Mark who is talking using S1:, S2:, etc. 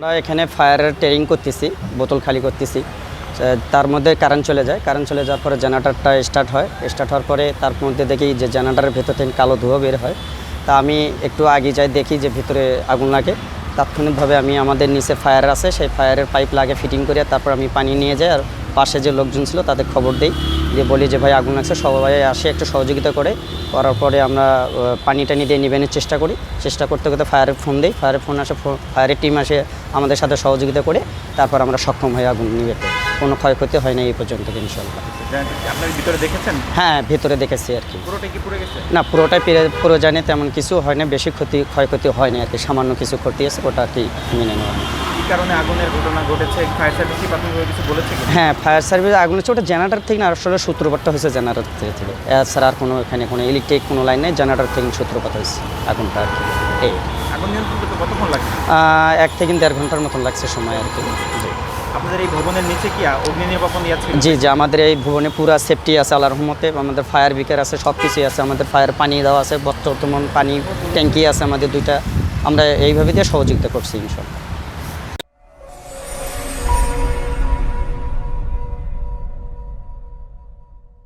S1: আমরা এখানে ফায়ারের ট্রেনিং করতেছি, বোতল খালি করতেছি। তার মধ্যে কারেন্ট চলে যায়। কারেন্ট চলে যাওয়ার পরে জেনারেটারটা স্টার্ট হয়। স্টার্ট হওয়ার পরে তার মধ্যে দেখি যে জেনারেটারের ভেতর থেকে কালো ধোঁয়া বের হয়। তা আমি একটু আগে যাই দেখি যে ভিতরে আগুন লাগে। তাৎক্ষণিকভাবে আমি আমাদের নিচে ফায়ার আছে। সেই ফায়ারের পাইপ লাগে ফিটিং করে তারপর আমি পানি নিয়ে যাই আর পাশে যে লোকজন ছিল তাদের খবর দিই। দিয়ে বলি যে ভাই আগুন লাগছে। সবাই আসে একটু সহযোগিতা করে। করার পরে আমরা পানি টানি দিয়ে নিবেনের চেষ্টা করি। চেষ্টা করতে করতে ফায়ারের ফোন দিই। ফায়ারের ফোন আসে ফায়ারের টিম আসে আমাদের সাথে সহযোগিতা করে। তারপর আমরা সক্ষম হয়ে আগুন নিবেতে কোনো ক্ষয়ক্ষতি হয় না এই পর্যন্ত ইনশাল্লাহ
S2: ভিতরে দেখেছেন?
S1: হ্যাঁ ভিতরে দেখেছি আর কি।
S2: পুরোটা কি পুড়ে গেছে?
S1: না পুরোটাই পেরে- জানে তেমন কিছু হয় না। বেশি ক্ষতি ক্ষয়ক্ষতি হয় না আর কি। সামান্য কিছু ক্ষতি আছে ওটা আর কি মেনে নেওয়া।
S2: কারণে আগুনের ঘটনা ঘটেছে? ফায়ার সার্ভিস কি প্রাথমিকভাবে কিছু বলেছে
S1: হ্যাঁ ফায়ার সার্ভিস আগুন হচ্ছে ওটা জেনারেটর থেকে না আসলে সূত্রপাতটা হয়েছে জেনারেটর থেকে থেকে। এছাড়া আর কোনো এখানে কোনো ইলেকট্রিক কোনো লাইন নেই জেনারেটর থেকে সূত্রপাত হয়েছে আগুনটা আর কি। এই।
S2: আগুন কতক্ষণ লাগছে?
S1: এক থেকে দেড় ঘণ্টার মতন লাগছে সময় আর কি। জি।
S2: আপনাদের এই ভবনের নিচে কি অগ্নি নির্বাপন ইয়া
S1: জি জি আমাদের এই ভুবনে পুরা সেফটি আছে আল্লাহর রহমতে। আমাদের ফায়ার বিকার আছে সব কিছুই আছে। আমাদের ফায়ার পানি দেওয়া আছে বর্তমান পানি ট্যাঙ্কি আছে আমাদের দুইটা। আমরা এইভাবে দিয়ে সহযোগিতা করছি ইনশাল্লাহ।